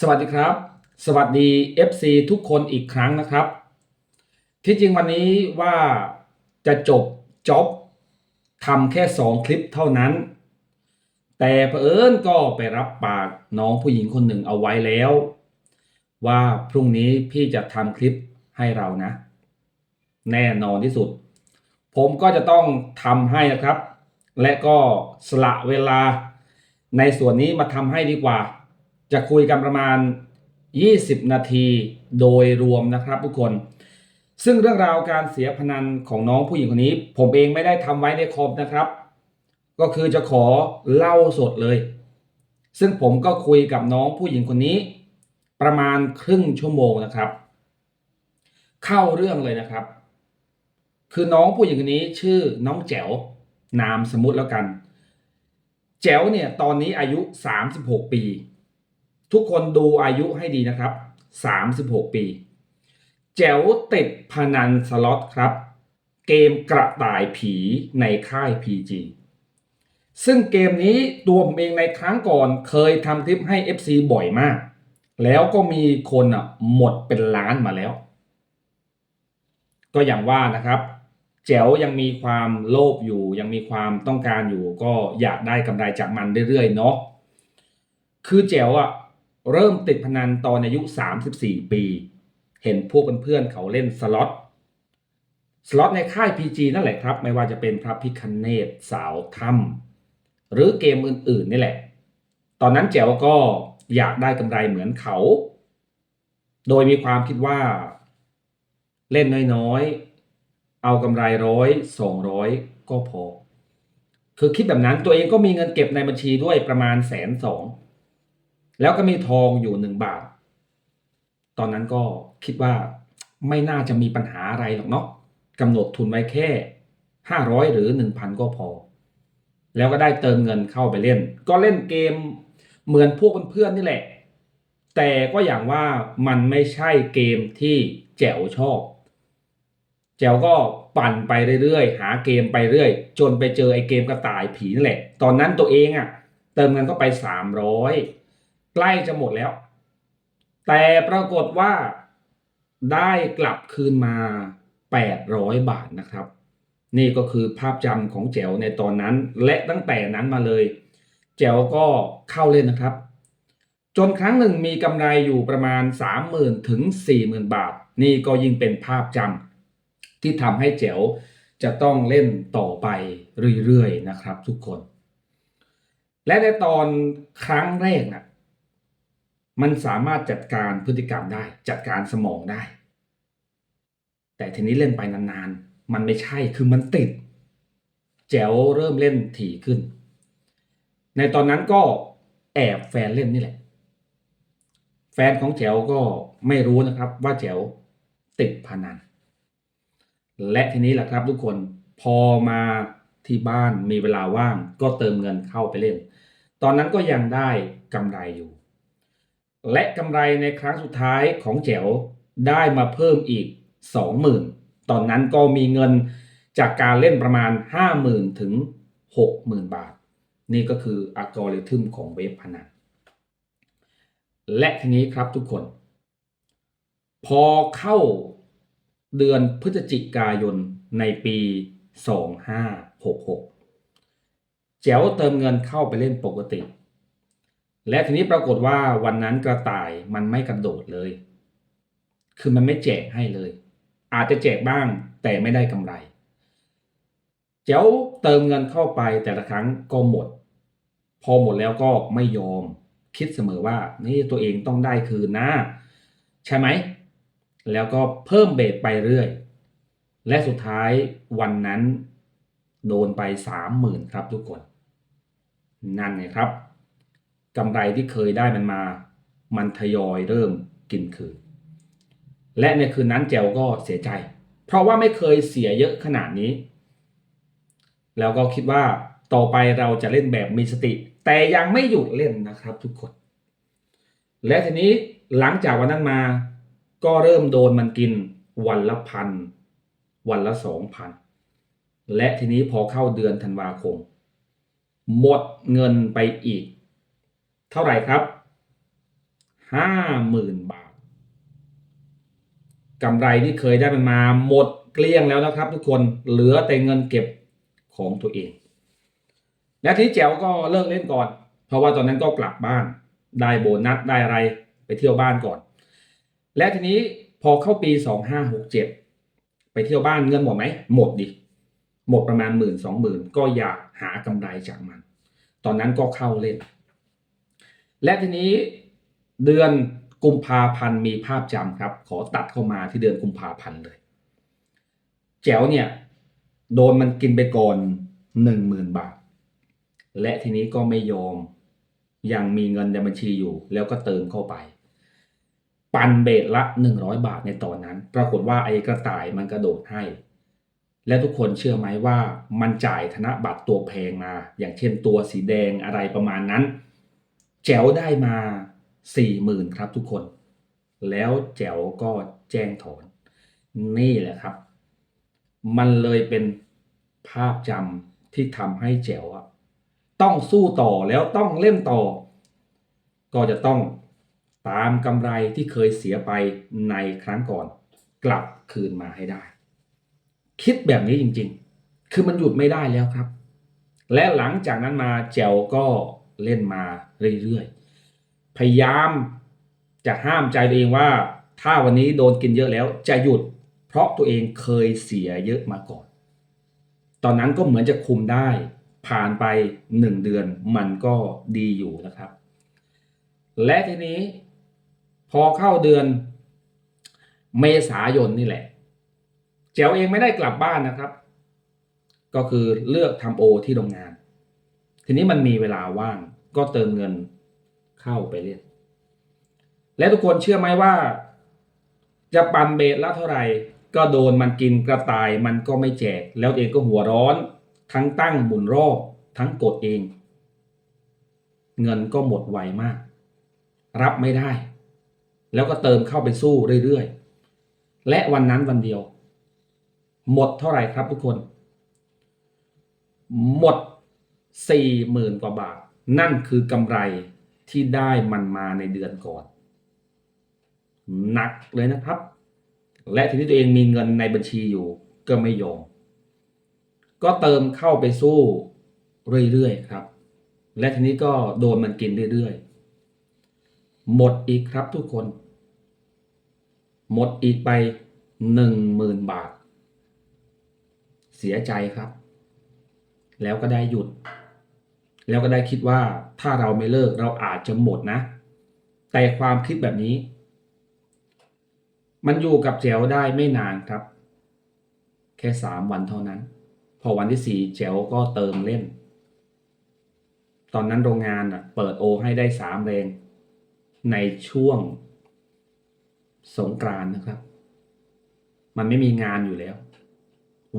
สวัสดีครับ สวัสดี FC ทุกคนอีกครั้งนะครับ ที่จริงวันนี้ว่าจะจบจ็อบทำแค่ 2 คลิปเท่านั้น แต่เผอิญก็ไปรับปากน้องผู้หญิงคนหนึ่งเอาไว้แล้ว ว่าพรุ่งนี้พี่จะทำคลิปให้เรานะ แน่นอนที่สุด ผมก็จะต้องทำให้นะครับ และก็สละเวลาในส่วนนี้มาทำให้ดีกว่า จะคุยกันประมาณ 20 นาทีโดยรวมนะครับทุกคน ซึ่งเรื่องราวการเสียพนันของน้องผู้หญิงคนนี้ ผมเองไม่ได้ทำไว้ในคอมนะครับ ก็คือจะขอเล่าสดเลย ซึ่งผมก็คุยกับน้องผู้หญิงคนนี้ ประมาณครึ่งชั่วโมงนะครับ เข้าเรื่องเลยนะครับ คือน้องผู้หญิงคนนี้ชื่อน้องแจ๋วนามสมมุติแล้วกัน แจ๋วเนี่ยตอนนี้อายุ 36 ปี ทุกคนดูอายุให้ดีนะครับ 36 ปี แจ๋วติดพนันสล็อตครับ เกมกระต่ายผีในค่าย PG ซึ่งเกมนี้ตัวผมเองในครั้งก่อนเคยทำคลิปให้ FC บ่อยมาก แล้วก็มีคนอะหมดเป็นล้านมาแล้ว ก็อย่างว่านะครับ แจ๋วยังมีความโลภอยู่ ยังมีความต้องการอยู่ ก็อยากได้กำไรจากมันเรื่อยๆเนาะคือแจ๋วอะ เริ่มติดพนันตอนอายุ 34 ปี เห็นพวกเพื่อนๆเขาเล่นสล็อตสล็อตในค่าย PG นั่นแหละครับ ไม่ว่าจะเป็นพระพิคเนตสาวถ้ำหรือเกมอื่นๆนี่แหละ ตอนนั้นแจ๋วก็อยากได้กำไรเหมือนเขา โดยมีความคิดว่า เล่นน้อยๆ เอากำไรร้อยสองร้อยก็พอ คือคิดแบบนั้นตัวเองก็มีเงินเก็บในบัญชีด้วยประมาณแสนสอง แล้วก็มีทองอยู่หนึ่งบาท ตอนนั้นก็คิดว่าไม่น่าจะมีปัญหาอะไรหรอกเนาะกำหนดทุนไว้แค่ห้าร้อยหรือหนึ่งพันก็พอ แล้วก็ได้เติมเงินเข้าไปเล่น ก็เล่นเกมเหมือนพวกเพื่อนๆนี่แหละ แต่ก็อย่างว่ามันไม่ใช่เกมที่แจ๋วชอบ แจ๋วก็ปั่นไปเรื่อยๆ หาเกมไปเรื่อย จนไปเจอไอ้เกมกระต่ายผีนั่นแหละ ตอนนั้นตัวเองอะ่ะ เติมเงินเข้าไปสามร้อย ใกล้จะหมดแล้ว แต่ปรากฏว่าได้กลับคืนมา 800 บาทนะครับ นี่ก็คือภาพจำของแจ๋วในตอนนั้น และตั้งแต่นั้นมาเลย แจ๋วก็เข้าเล่นนะครับ จนครั้งหนึ่งมีกำไรอยู่ประมาณ 30,000ถึง40,000 บาท นี่ก็ยิ่งเป็นภาพจำที่ทำให้แจ๋วจะต้องเล่นต่อไปเรื่อยๆนะครับทุกคน และในตอนครั้งแรกนะ มันสามารถจัดการพฤติกรรมได้ จัดการสมองได้ แต่ทีนี้เล่นไปนานๆ มันไม่ใช่คือมันติด แจ๋วเริ่มเล่นถี่ขึ้น ในตอนนั้นก็แอบแฟนเล่นนี่แหละ แฟนของแจ๋วก็ไม่รู้นะครับว่าแจ๋วติดพนัน และทีนี้แหละครับทุกคนพอมาที่บ้านมีเวลาว่างก็เติมเงินเข้าไปเล่น ตอนนั้นก็ยังได้กำไรอยู่ และกำไรในครั้งสุดท้ายของแจ๋วได้มาเพิ่มอีก 20,000 ตอนนั้นก็มีเงินจากการเล่นประมาณ 50,000 ถึง 60,000 บาท นี่ก็คืออัลกอริทึมของเว็บพนันและทีนี้ครับทุกคน พอเข้าเดือนพฤศจิกายนในปี 2566 แจ๋วเติมเงินเข้าไปเล่นปกติ และทีนี้ปรากฏว่าวันนั้นกระต่ายมันไม่กระโดดเลย คือมันไม่แจกให้เลย อาจจะแจกบ้างแต่ไม่ได้กำไรแจ๋วเติมเงินเข้าไปแต่ละครั้งก็หมด พอหมดแล้วก็ไม่ยอม คิดเสมอว่านี่ตัวเองต้องได้คืนนะ ใช่ไหม แล้วก็เพิ่มเบสไปเรื่อย และสุดท้ายวันนั้น โดนไปสามหมื่นครับทุกคน นั่นไงครับ กำไรที่เคยได้มันมา มันทยอยเริ่มกินคืน และในคืนนั้นแจวก็เสียใจ เพราะว่าไม่เคยเสียเยอะขนาดนี้ แล้วก็คิดว่าต่อไปเราจะเล่นแบบมีสติ แต่ยังไม่หยุดเล่นนะครับทุกคน และทีนี้หลังจากวันนั้นมา ก็เริ่มโดนมันกินวันละพัน วันละสองพัน และทีนี้พอเข้าเดือนธันวาคม หมดเงินไปอีก เท่าไหร่ครับห้าหมื่นบาทกำไรที่เคยได้มันมาหมดเกลี้ยงแล้วนะครับ ทุกคนเหลือแต่เงินเก็บของตัวเอง และที่แจ๋วก็เลิกเล่นก่อน เพราะว่าตอนนั้นก็กลับบ้านได้โบนัสได้อะไรไปเที่ยวบ้านก่อน และทีนี้พอเข้าปีสองห้าหกเจ็ดไปเที่ยวบ้านเงินหมดไหมหมดดิหมดประมาณหมื่นสองหมื่นก็อยากหากำไรจากมัน ตอนนั้นก็เข้าเล่น และทีนี้เดือนกุมภาพันธ์มีภาพจำครับ ขอตัดเข้ามาที่เดือนกุมภาพันธ์เลย แจ๋วเนี่ย โดนมันกินไปก่อนหนึ่งหมื่นบาท และทีนี้ก็ไม่ยอม ยังมีเงินในบัญชีอยู่ แล้วก็เติมเข้าไป ปันเบทละหนึ่งร้อยบาทในตอนนั้น ปรากฏว่าไอ้กระต่ายมันกระโดดให้ และทุกคนเชื่อไหมว่ามันจ่ายธนบัตรตัวแพงมา อย่างเช่นตัวสีแดงอะไรประมาณนั้น แจ๋วได้มาสี่หมื่นครับทุกคน แล้วแจ๋วก็แจ้งถอน นี่แหละครับ มันเลยเป็นภาพจำที่ทำให้แจ๋วต้องสู้ต่อแล้วต้องเล่นต่อ ก็จะต้องตามกำไรที่เคยเสียไปในครั้งก่อน กลับคืนมาให้ได้ คิดแบบนี้จริงๆ คือมันหยุดไม่ได้แล้วครับ และหลังจากนั้นมาแจ๋วก็ เล่นมาเรื่อยๆ พยายามจะห้ามใจตัวเองว่า ถ้าวันนี้โดนกินเยอะแล้วจะหยุด เพราะตัวเองเคยเสียเยอะมาก่อน ตอนนั้นก็เหมือนจะคุมได้ ผ่านไปหนึ่งเดือนมันก็ดีอยู่นะครับ และทีนี้ พอเข้าเดือนเมษายนนี่แหละแจ๋วเองไม่ได้กลับบ้านนะครับ ก็คือเลือกทำโอที่โรงงาน ทีนี้มันมีเวลาว่างก็เติมเงินเข้าไปเล่น และทุกคนเชื่อไหมว่า จะปันเบสละเท่าไหร่ ก็โดนมันกินกระต่ายมันก็ไม่แจก แล้วเองก็หัวร้อน ทั้งตั้งหมุนรอบทั้งกดเอง เงินก็หมดไวมาก รับไม่ได้ แล้วก็เติมเข้าไปสู้เรื่อยๆ และวันนั้นวันเดียว หมดเท่าไหร่ครับทุกคน หมด สี่หมื่นกว่าบาท นั่นคือกำไรที่ได้มันมาในเดือนก่อน หนักเลยนะครับ และทีนี้ตัวเองมีเงินในบัญชีอยู่ก็ไม่ยอม ก็เติมเข้าไปสู้เรื่อยๆครับ และทีนี้ก็โดนมันกินเรื่อยๆ หมดอีกครับทุกคน หมดอีกไปหนึ่งหมื่นบาท เสียใจครับ แล้วก็ได้หยุด แล้วก็ได้คิดว่าถ้าเราไม่เลิกเราอาจจะหมดนะ แต่ความคิดแบบนี้ มันอยู่กับแจวได้ไม่นานครับ แค่สามวันเท่านั้น พอวันที่สี่แจวก็เติมเล่น ตอนนั้นโรงงานอะเปิดโอให้ได้สามแรงในช่วงสงกรานนะครับ มันไม่มีงานอยู่แล้ว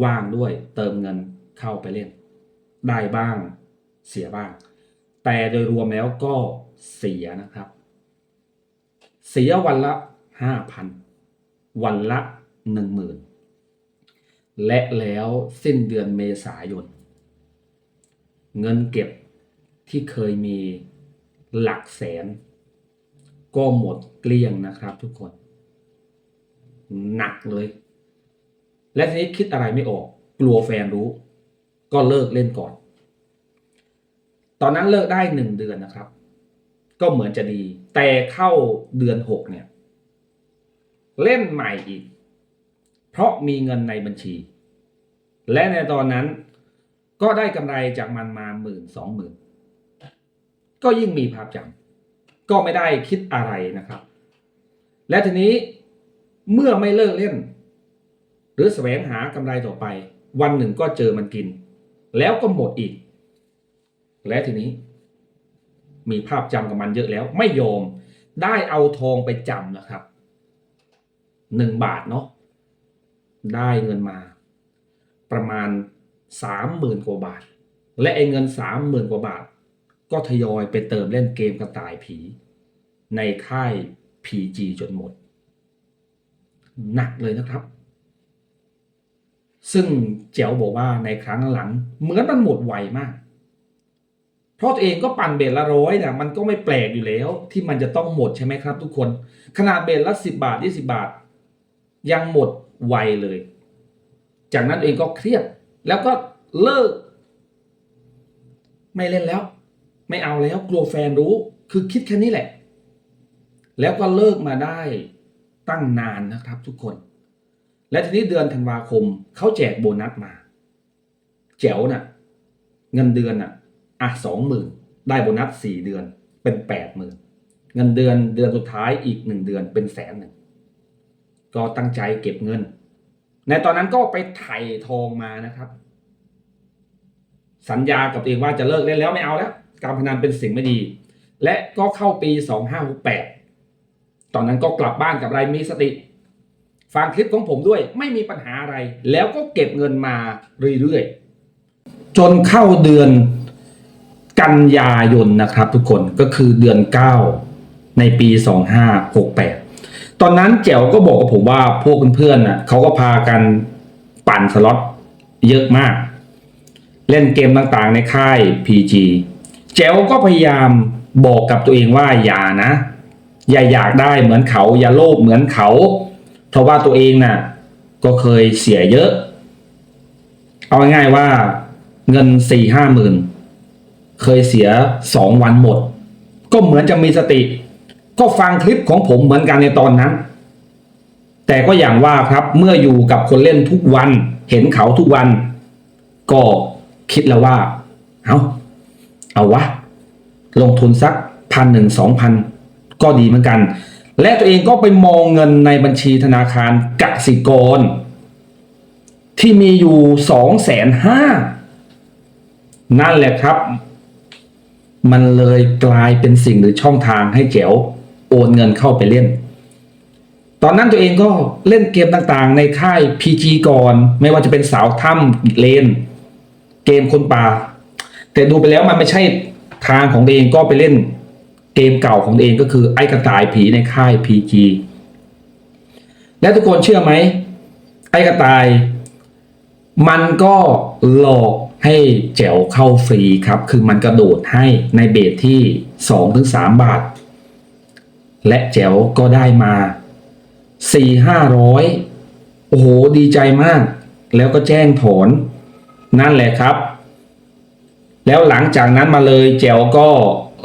ว่างด้วยเติมเงินเข้าไปเล่น ได้บ้าง เสียบ้าง แต่โดยรวมแล้วก็เสียนะครับ เสียวันละห้าพันวันละหนึ่งหมื่นและแล้วสิ้นเดือนเมษายน เงินเก็บที่เคยมีหลักแสน ก็หมดเกลี้ยงนะครับทุกคน หนักเลย และทีนี้คิดอะไรไม่ออก กลัวแฟนรู้ ก็เลิกเล่นก่อน ตอนนั้นเลิกได้หนึ่งเดือนนะครับ ก็เหมือนจะดี แต่เข้าเดือนหกเนี่ย เล่นใหม่อีก เพราะมีเงินในบัญชี และในตอนนั้นก็ได้กำไรจากมันมาหมื่นสองหมื่นก็ยิ่งมีภาพจำก็ไม่ได้คิดอะไรนะครับ และทีนี้เมื่อไม่เลิกเล่น หรือแสวงหากำไรต่อไป วันหนึ่งก็เจอมันกิน แล้วก็หมดอีก และทีนี้ มีภาพจำกับมันเยอะแล้ว ไม่ยอมได้เอาทองไปจำนะครับหนึ่งบาทเนาะได้เงินมา ประมาณสามหมื่นกว่าบาท และไอ้เงินสามหมื่นกว่าบาท ก็ทยอยไปเติมเล่นเกมกระต่ายผี ในค่าย PG จนหมด หนักเลยนะครับ ซึ่งเจ๋วบอกว่าในครั้งหลังเหมือนมันหมดไวมาก เพราะตัวเองก็ปั่นเบสละร้อยนะมันก็ไม่แปลกอยู่แล้ว ที่มันจะต้องหมดใช่ไหมครับ ทุกคน ขนาดเบสละสิบาทยี่สิบาท ยังหมดไวเลย จากนั้นเองก็เครียด แล้วก็เลิก ไม่เล่นแล้ว ไม่เอาแล้วกลัวแฟนรู้ คือคิดแค่นี้แหละ แล้วก็เลิกมาได้ตั้งนานนะครับทุกคน และทีนี้เดือนธันวาคมเขาแจกโบนัสมา แจ๋วน่ะ เงินเดือนน่ะ อะสองหมื่นได้โบนัสสี่เดือนเป็นแปดหมื่นเงินเดือนเดือนสุดท้ายอีกหนึ่งเดือนเป็นแสนหนึ่งก็ตั้งใจเก็บเงิน ในตอนนั้นก็ไปไถ่ทองมานะครับ สัญญากับตัวเองว่าจะเลิกเล่นแล้วไม่เอาแล้ว การพนันเป็นสิ่งไม่ดี และก็เข้าปี2568ตอนนั้นก็กลับบ้านกับไรมีสติ ฟังคลิปของผมด้วยไม่มีปัญหาอะไร แล้วก็เก็บเงินมาเรื่อยๆ จนเข้าเดือน กันยายนนะครับทุกคนก็คือเดือน 9 ในปี 2568 ตอนนั้นแจ๋วก็บอกกับผมว่าพวกเพื่อนๆน่ะเขาก็พากันปั่นสล็อตเยอะมาก เล่นเกมต่างๆในค่าย PG แจ๋วก็พยายามบอกกับตัวเองว่าอย่านะ อย่าอยากได้เหมือนเขา อย่าโลภเหมือนเขา เพราะว่าตัวเองน่ะก็เคยเสียเยอะ เอาง่ายๆว่าเงินสี่ห้าหมื่น เคยเสียสองวันหมด ก็เหมือนจะมีสติ ก็ฟังคลิปของผมเหมือนกันในตอนนั้น แต่ก็อย่างว่าครับเมื่ออยู่กับคนเล่นทุกวันเห็นเขาทุกวัน ก็คิดแล้วว่า เอาเอาวะ ลงทุนสักพันหนึ่งสองพันก็ดีเหมือนกัน และตัวเองก็ไปมองเงินในบัญชีธนาคารกสิกร ที่มีอยู่สองแสนห้านั่นแหละครับ มันเลยกลายเป็นสิ่งหรือช่องทางให้แจ๋วโอนเงินเข้าไปเล่น ตอนนั้นตัวเองก็เล่นเกมต่างๆ ในค่าย PG ก่อน ไม่ว่าจะเป็นสาวถ้ำเลน เกมคนป่า แต่ดูไปแล้วมันไม่ใช่ทางของตัวเองก็ไปเล่นเกมเก่าของตัวเองก็คือไอ้กระต่ายผีในค่าย PG และทุกคนเชื่อไหมไอ้กระต่าย มันก็หลอก ให้แจ๋วเข้าฟรีครับ คือมันกระโดดให้ในเบสที่ 2-3 บาท และแจ๋วก็ได้มาสี่ห้าร้อยโอ้โห ดีใจมาก แล้วก็แจ้งถอน นั่นแหละครับ แล้วหลังจากนั้นมาเลยแจ๋วก็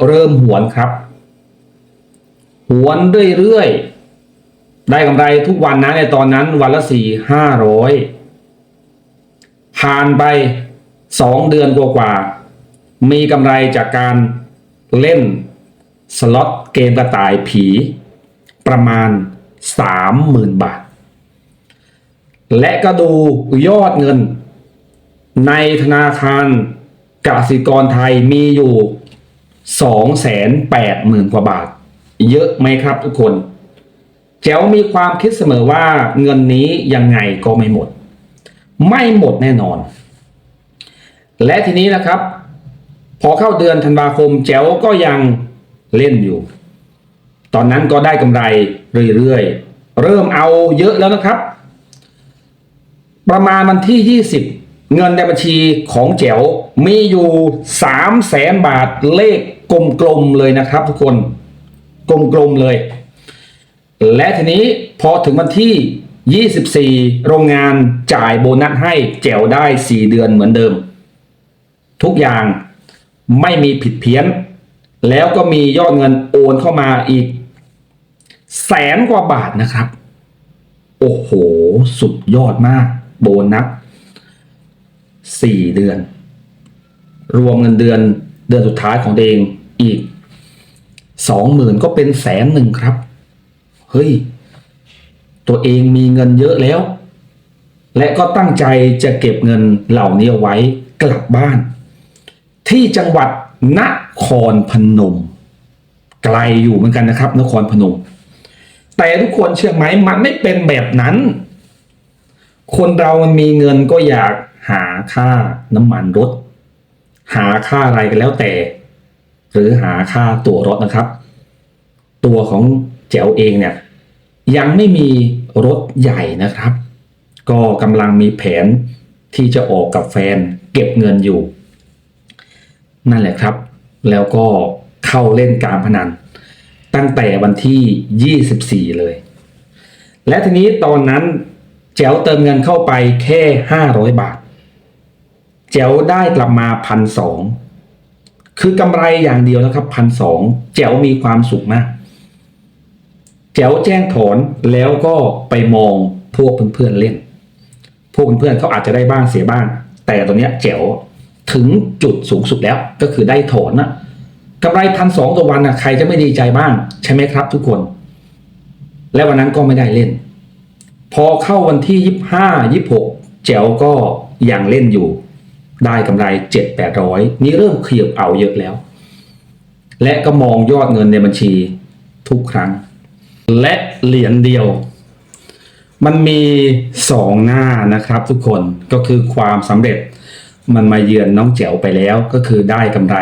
เริ่มหวนครับ หวนเรื่อยๆ ได้กำไรทุกวันนะในตอนนั้นวันละสี่ห้าร้อยผ่านไป สองเดือนกว่าๆมีกำไรจากการเล่นสล็อตเกมกระต่ายผี ประมาณสามหมื่นบาท และก็ดูยอดเงิน ในธนาคารกสิกรไทยมีอยู่สองแสนแปดหมื่นกว่าบาท เยอะไหมครับทุกคนแจ๋วมีความคิดเสมอว่าเงินนี้ยังไงก็ไม่หมด ไม่หมดแน่นอน และทีนี้นะครับ พอเข้าเดือนธันวาคมแจ๋วก็ยังเล่นอยู่ ตอนนั้นก็ได้กำไรเรื่อยๆ เริ่มเอาเยอะแล้วนะครับ ประมาณวันที่ 20 เงินในบัญชีของแจ๋วมีอยู่3แสนบาทเลขกลมๆเลยนะครับทุกคนกลมๆเลย และทีนี้พอถึงวันที่ 24 โรงงานจ่ายโบนัสให้แจ๋วได้ 4 เดือนเหมือนเดิม ทุกอย่างไม่มีผิดเพี้ยน แล้วก็มียอดเงินโอนเข้ามาอีก แสนกว่าบาทนะครับ โอ้โห สุดยอดมาก โบนัสสี่เดือน รวมเงินเดือนเดือนสุดท้ายของเองอีกสองหมื่นก็เป็นแสนหนึ่งครับ เฮ้ย ตัวเองมีเงินเยอะแล้ว และก็ตั้งใจจะเก็บเงินเหล่านี้ไว้กลับบ้าน ที่จังหวัดนครพนม ไกลอยู่เหมือนกันนะครับ นครพนม แต่ทุกคนเชื่อไหมมันไม่เป็นแบบนั้น คนเรามันมีเงินก็อยากหาค่าน้ำมันรถ หาค่าอะไรกันแล้วแต่ หรือหาค่าตั๋วรถนะครับ ตัวของแจ๋วเองเนี่ยยังไม่มีรถใหญ่นะครับ ก็กำลังมีแผนที่จะออกกับแฟนเก็บเงินอยู่ นั่นแหละครับ แล้วก็เข้าเล่นการพนัน ตั้งแต่วันที่ 24 เลย และทีนี้ตอนนั้นแจ๋วเติมเงินเข้าไปแค่ 500 บาท แจ๋วได้กลับมาพันสองคือกำไรอย่างเดียวนะครับพันสองแจ๋วมีความสุขมากแจ๋วแจ้งถอนแล้วก็ไปมองพวกเพื่อนๆเล่น พวกเพื่อนๆเขาอาจจะได้บ้างเสียบ้าง แต่ตอนเนี้ยแจ๋ว ถึงจุดสูงสุดแล้วก็คือได้ถอนนะกำไรพันสองต่อวันนะใครจะไม่ดีใจบ้างใช่ไหมครับทุกคน และวันนั้นก็ไม่ได้เล่น พอเข้าวันที่ยี่ห้ายี่หกแจวก็ยังเล่นอยู่ ได้กำไรเจ็ดแปดร้อยนี่เริ่มเขียบเอาเยอะแล้ว และก็มองยอดเงินในบัญชีทุกครั้ง และเหรียญเดียวมันมีสองหน้านะครับทุกคนก็คือความสำเร็จ มันมาเยือนน้องแจ๋วไปแล้วก็คือได้กำไร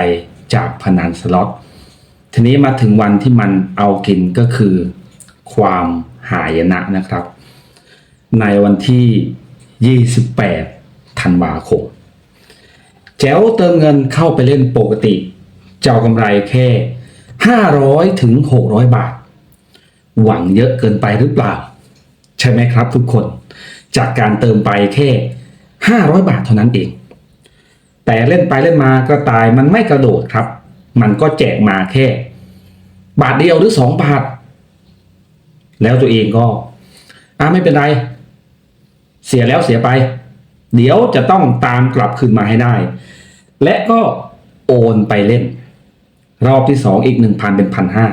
จากพนันสล็อตทีนี้มาถึงวันที่มันเอากินก็คือ ความหายนะนะครับ ในวันที่ 28ธันวาคมแจ๋วเติมเงินเข้าไปเล่นปกติ เจ้ากำไรแค่ 500ถึง600 บาท หวังเยอะเกินไปหรือเปล่า ใช่ไหมครับทุกคน จากการเติมไปแค่ 500 บาทเท่านั้นเอง แต่เล่นไปเล่นมากระต่ายมันไม่กระโดดครับ มันก็แจกมาแค่ บาทเดียวหรือสองบาท แล้วตัวเองก็อ่าไม่เป็นไร เสียแล้วเสียไป เดี๋ยวจะต้องตามกลับคืนมาให้ได้ และก็โอนไปเล่น รอบที่สองอีกหนึ่งพันเป็นพันห้า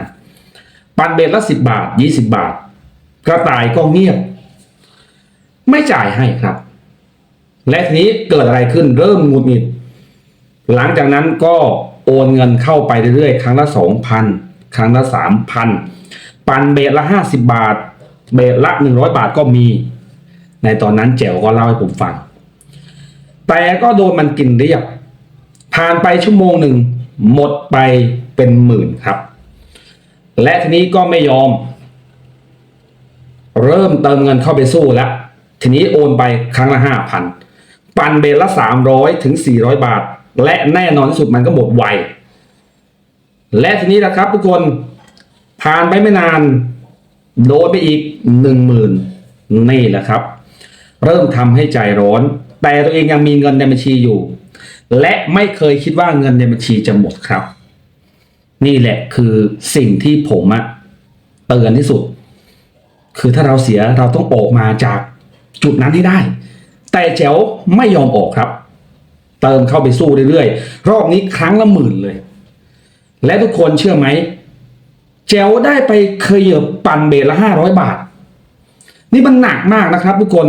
ปันเบ็ดละสิบบาทยี่สิบาท กระต่ายก็เงียบ ไม่จ่ายให้ครับ และทีนี้เกิดอะไรขึ้นเริ่มหงุดหงิด หลังจากนั้นก็โอนเงินเข้าไปเรื่อยๆ ครั้งละสองพันครั้งละสามพันปันเบสละห้าสิบาท เบสละหนึ่งร้อยบาทก็มี ในตอนนั้นแจ๋วก็เล่าให้ผมฟัง แต่ก็โดนมันกินเรียบผ่านไปชั่วโมงหนึ่งหมดไปเป็นหมื่นครับ และทีนี้ก็ไม่ยอม เริ่มเติมเงินเข้าไปสู้แล้ว ทีนี้โอนไปครั้งละห้าพันปันเบนละสามร้อยถึงสี่ร้อยบาท และแน่นอนที่สุดมันก็หมดไว และทีนี้นะครับ ทุกคนผ่านไปไม่นานโดนไปอีกหนึ่งหมื่นนี่แหละครับ เริ่มทำให้ใจร้อน แต่ตัวเองยังมีเงินในบัญชีอยู่ และไม่เคยคิดว่าเงินในบัญชีจะหมดครับ นี่แหละคือสิ่งที่ผมอะเตือนที่สุด คือถ้าเราเสียเราต้องออกมาจากจุดนั้นให้ได้ แต่แจ๋วไม่ยอมออกครับ เติมเข้าไปสู้เรื่อยๆ รอบนี้ครั้งละหมื่นเลย และทุกคนเชื่อไหมแจ๋วได้ไปเคยเยบปั่นเบรละห้าร้อยบาท นี่มันหนักมากนะครับทุกคน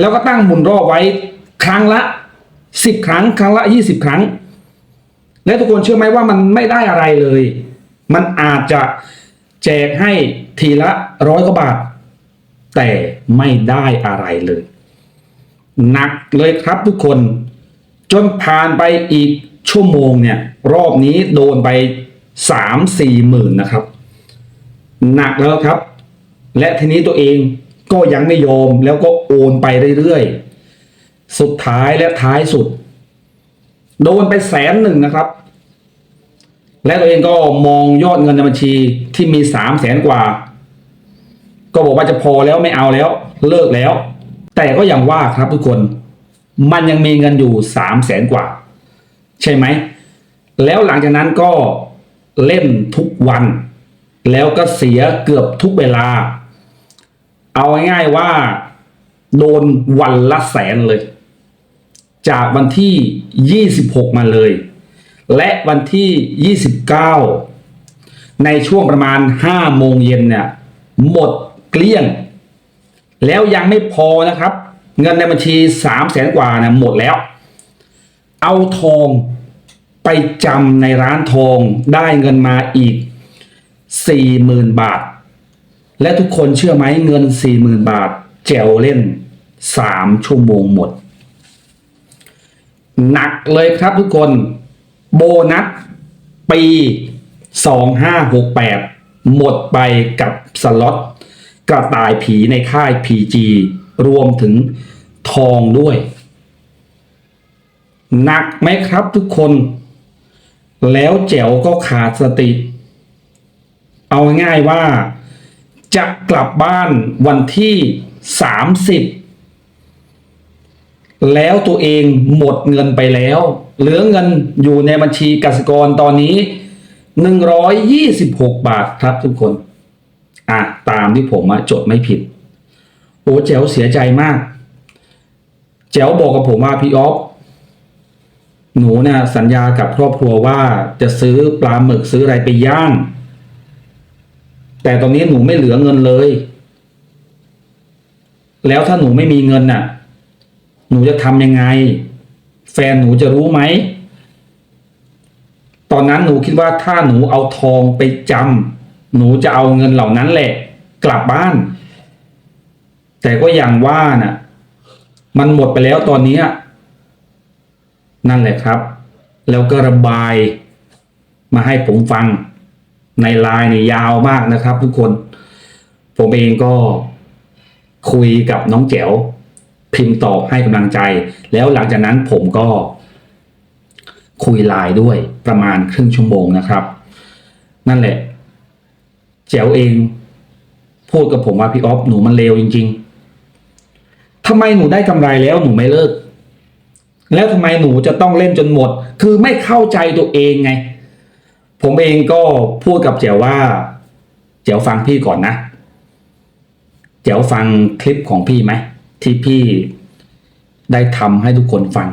แล้วก็ตั้งหมุนรอบไว้ครั้งละสิบครั้ง ครั้งละยี่สิบครั้ง และทุกคนเชื่อไหมว่ามันไม่ได้อะไรเลย มันอาจจะแจกให้ทีละร้อยกว่าบาท แต่ไม่ได้อะไรเลย หนักเลยครับทุกคน จนผ่านไปอีกชั่วโมงเนี่ย รอบนี้โดนไปสามสี่หมื่นนะครับ หนักแล้วครับ และทีนี้ตัวเองก็ยังไม่ยอมแล้วก็โอนไปเรื่อยๆ สุดท้ายและท้ายสุด โดนไปแสนหนึ่งนะครับ และตัวเองก็มองยอดเงินในบัญชีที่มีสามแสนกว่า ก็บอกว่าจะพอแล้วไม่เอาแล้ว เลิกแล้ว แต่ก็ยังว่าครับทุกคน มันยังมีเงินอยู่สามแสนกว่า ใช่ไหม แล้วหลังจากนั้นก็เล่นทุกวัน แล้วก็เสียเกือบทุกเวลา เอาง่ายๆว่า โดนวันละแสนเลย จากวันที่ 26 มาเลย และวันที่ 29 ในช่วงประมาณ5โมงเย็นเนี่ย หมดเกลี้ยง แล้วยังไม่พอนะครับ เงินในบัญชี3แสนกว่านะหมดแล้ว เอาทองไปจำในร้านทองได้เงินมาอีก40,000บาท และทุกคนเชื่อไหมเงิน40,000บาท แจวเล่น3ชั่วโมงหมด หนักเลยครับทุกคนโบนัสปี 2568 หมดไปกับสล็อต กระต่ายผีในค่าย PG รวมถึงทองด้วย หนักไหมครับทุกคน แล้วแจ๋วก็ขาดสติ เอาง่ายว่า จะกลับบ้านวันที่สามสิบแล้วตัวเองหมดเงินไปแล้ว เหลือเงินอยู่ในบัญชีกสิกรตอนนี้หนึ่งร้อยยี่สิบหกบาทครับทุกคน อะตามที่ผมอะจดไม่ผิดโอ้แจ๋วเสียใจมาก แจ๋วบอกกับผมว่าพี่ออฟหนูเนี่ยสัญญากับครอบครัวว่าจะซื้อปลาหมึกซื้ออะไรไปย่าง แต่ตอนนี้หนูไม่เหลือเงินเลย แล้วถ้าหนูไม่มีเงินน่ะ หนูจะทำยังไง แฟนหนูจะรู้ไหม ตอนนั้นหนูคิดว่าถ้าหนูเอาทองไปจำ หนูจะเอาเงินเหล่านั้นแหละ กลับบ้าน แต่ก็อย่างว่าน่ะ มันหมดไปแล้วตอนนี้นั่นแหละครับ แล้วก็ระบายมาให้ผมฟังในไลน์นี่ยาวมากนะครับ ทุกคน ผมเองก็คุยกับน้องแจ๋วพิมพ์ตอบให้กำลังใจ แล้วหลังจากนั้นผมก็ คุยไลน์ด้วยประมาณครึ่งชั่วโมงนะครับ นั่นแหละ แจ๋วเอง พูดกับผมว่าพี่ออฟหนูมันเลวจริง ๆทำไมหนูได้กำไรแล้วหนูไม่เลิก แล้วทำไมหนูจะต้องเล่นจนหมด คือไม่เข้าใจตัวเองไง ผมเองก็พูดกับแจ๋วว่า แจ๋วฟังพี่ก่อนนะแจ๋วฟังคลิปของพี่ไหมที่พี่ได้ทำให้ทุกคนฟัง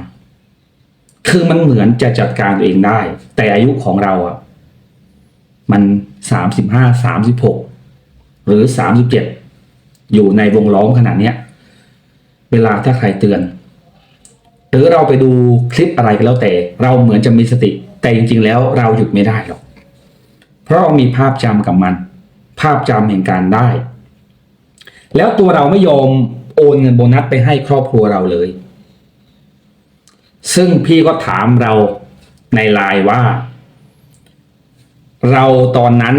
คือมันเหมือนจะจัดการตัวเองได้ แต่อายุของเราอะ มัน สามสิบห้าสามสิบหกหรือสามสิบเจ็ดอยู่ในวงล้อมขนาดนี้เวลาถ้าใครเตือน หรือเราไปดูคลิปอะไรก็แล้วแต่ เราเหมือนจะมีสติ แต่จริงๆแล้วเราหยุดไม่ได้หรอก เพราะเรามีภาพจำกับมัน ภาพจำแห่งการได้ แล้วตัวเราไม่ยอมโอนเงินโบนัสไปให้ครอบครัวเราเลย ซึ่งพี่ก็ถามเราในไลน์ว่า เราตอนนั้น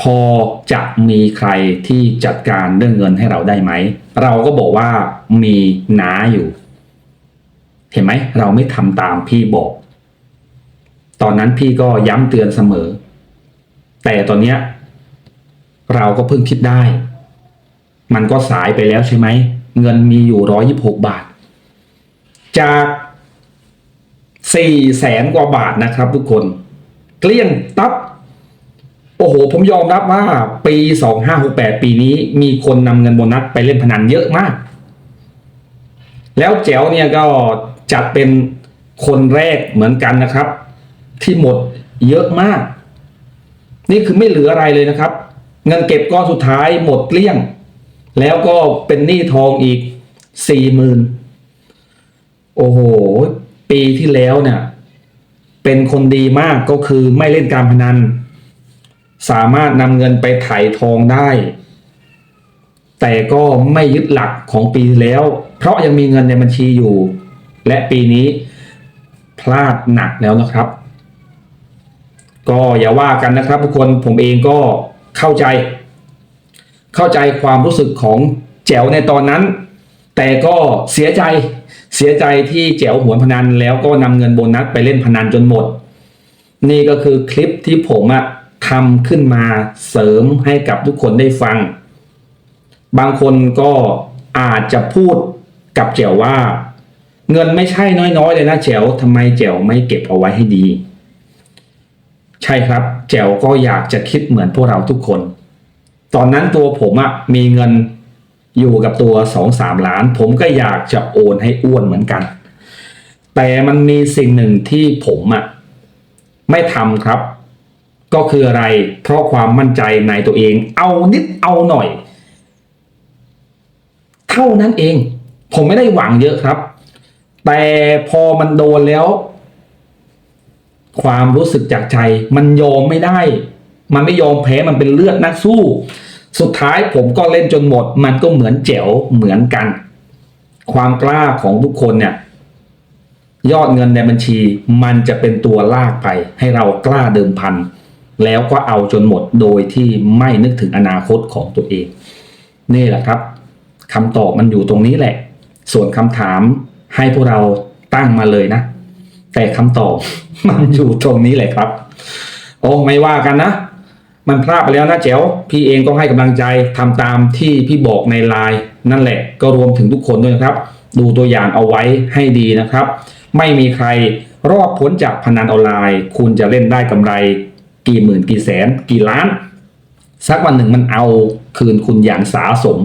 พอจะมีใครที่จัดการเรื่องเงินให้เราได้ไหม เราก็บอกว่ามีน้าอยู่ เห็นไหมเราไม่ทำตามพี่บอก ตอนนั้นพี่ก็ย้ำเตือนเสมอ แต่ตอนเนี้ยเราก็เพิ่งคิดได้ มันก็สายไปแล้วใช่ไหม เงินมีอยู่ร้อยิบหกบาท จากสี่แสนกว่าบาทนะครับทุกคน เกลี้ยงตับโอ้โห ผมยอมรับว่าปีสองห้าหกแปดปีนี้มีคนนำเงินโบนัสไปเล่นพนันเยอะมาก แล้วแจ๋วเนี่ยก็จัดเป็นคนแรกเหมือนกันนะครับ ที่หมดเยอะมาก นี่คือไม่เหลืออะไรเลยนะครับ เงินเก็บก้อนสุดท้ายหมดเกลี้ยง แล้วก็เป็นหนี้ทองอีกสี่หมื่นโอ้โห ปีที่แล้วเนี่ย เป็นคนดีมากก็คือไม่เล่นการพนัน สามารถนำเงินไปไถ่ทองได้ แต่ก็ไม่ยึดหลักของปีแล้ว เพราะยังมีเงินในบัญชีอยู่ และปีนี้พลาดหนักแล้วนะครับ ก็อย่าว่ากันนะครับทุกคนผมเองก็เข้าใจ เข้าใจความรู้สึกของแจ๋วในตอนนั้น แต่ก็เสียใจ เสียใจที่แจ๋วหวนพนันแล้วก็นำเงินโบนัสไปเล่นพนันจนหมด นี่ก็คือคลิปที่ผมอะทำขึ้นมาเสริมให้กับทุกคนได้ฟัง บางคนก็อาจจะพูดกับแจ๋วว่า เงินไม่ใช่น้อยๆเลยนะแจ๋วทำไมแจ๋วไม่เก็บเอาไว้ให้ดี ใช่ครับ แจ๋วก็อยากจะคิดเหมือนพวกเราทุกคน ตอนนั้นตัวผมอะมีเงิน อยู่กับตัวสองสามล้าน ผมก็อยากจะโอนให้อ้วนเหมือนกัน แต่มันมีสิ่งหนึ่งที่ผมอะไม่ทำครับ ก็คืออะไรเพราะความมั่นใจในตัวเอง เอานิดเอาหน่อย เท่านั้นเอง ผมไม่ได้หวังเยอะครับ แต่พอมันโดนแล้ว ความรู้สึกจากใจ มันยอมไม่ได้ มันไม่ยอมแพ้มันเป็นเลือดนักสู้ สุดท้ายผมก็เล่นจนหมด มันก็เหมือนแจ๋วเหมือนกัน ความกล้าของทุกคนเนี่ย ยอดเงินในบัญชี มันจะเป็นตัวลากไป ให้เรากล้าเดิมพัน แล้วก็เอาจนหมดโดยที่ไม่นึกถึงอนาคตของตัวเอง นี่แหละครับคำตอบมันอยู่ตรงนี้แหละ ส่วนคำถามให้พวกเราตั้งมาเลยนะ แต่คำตอบมันอยู่ตรงนี้แหละครับ โอ้ไม่ว่ากันนะ มันพลาดไปแล้วนะแจ๋วพี่เองก็ให้กำลังใจทำตามที่พี่บอกในไลน์นั่นแหละก็รวมถึงทุกคนด้วยนะครับ ดูตัวอย่างเอาไว้ให้ดีนะครับ ไม่มีใครรอดพ้นจากพนันออนไลน์ คุณจะเล่นได้กำไร กี่หมื่นกี่แสน กี่ล้าน สักวันหนึ่งมันเอาคืนคุณอย่างสาสม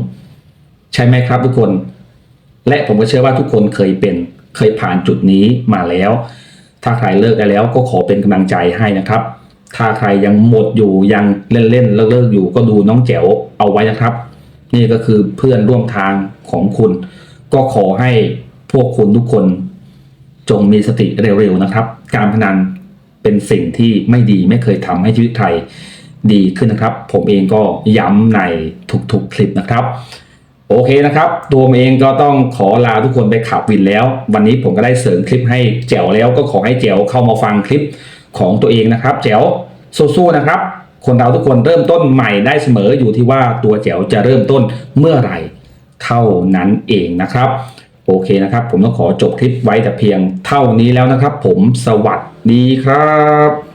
ใช่ไหมครับทุกคน และผมก็เชื่อว่าทุกคนเคยเป็นเคยผ่านจุดนี้มาแล้ว ถ้าใครเลิกได้แล้วก็ขอเป็นกำลังใจให้นะครับ ถ้าใครยังหมดอยู่ยังเล่นเล่นเลิกเลิกๆอยู่ก็ดูน้องแจ๋วเอาไว้นะครับ นี่ก็คือเพื่อนร่วมทางของคุณ ก็ขอให้พวกคุณทุกคนจงมีสติเร็วๆนะครับ การพนันเป็นสิ่งที่ไม่ดีไม่เคยทำให้ชีวิตใครดีขึ้นนะครับ ผมเองก็ย้ำในทุกๆคลิปนะครับ โอเคนะครับ ตัวผมเองก็ต้องขอลาทุกคนไปขับวินแล้ว วันนี้ผมก็ได้เสริมคลิปให้แจ๋วแล้วก็ขอให้แจ๋วเข้ามาฟังคลิป ของตัวเองนะครับ แจ๋วสู้ๆนะครับ คนเราทุกคนเริ่มต้นใหม่ได้เสมออยู่ที่ว่าตัวแจ๋วจะเริ่มต้นเมื่อไหร่เท่านั้นเองนะครับ โอเคนะครับ ผมต้องขอจบคลิปไว้แต่เพียงเท่านี้แล้วนะครับ ผมสวัสดีครับ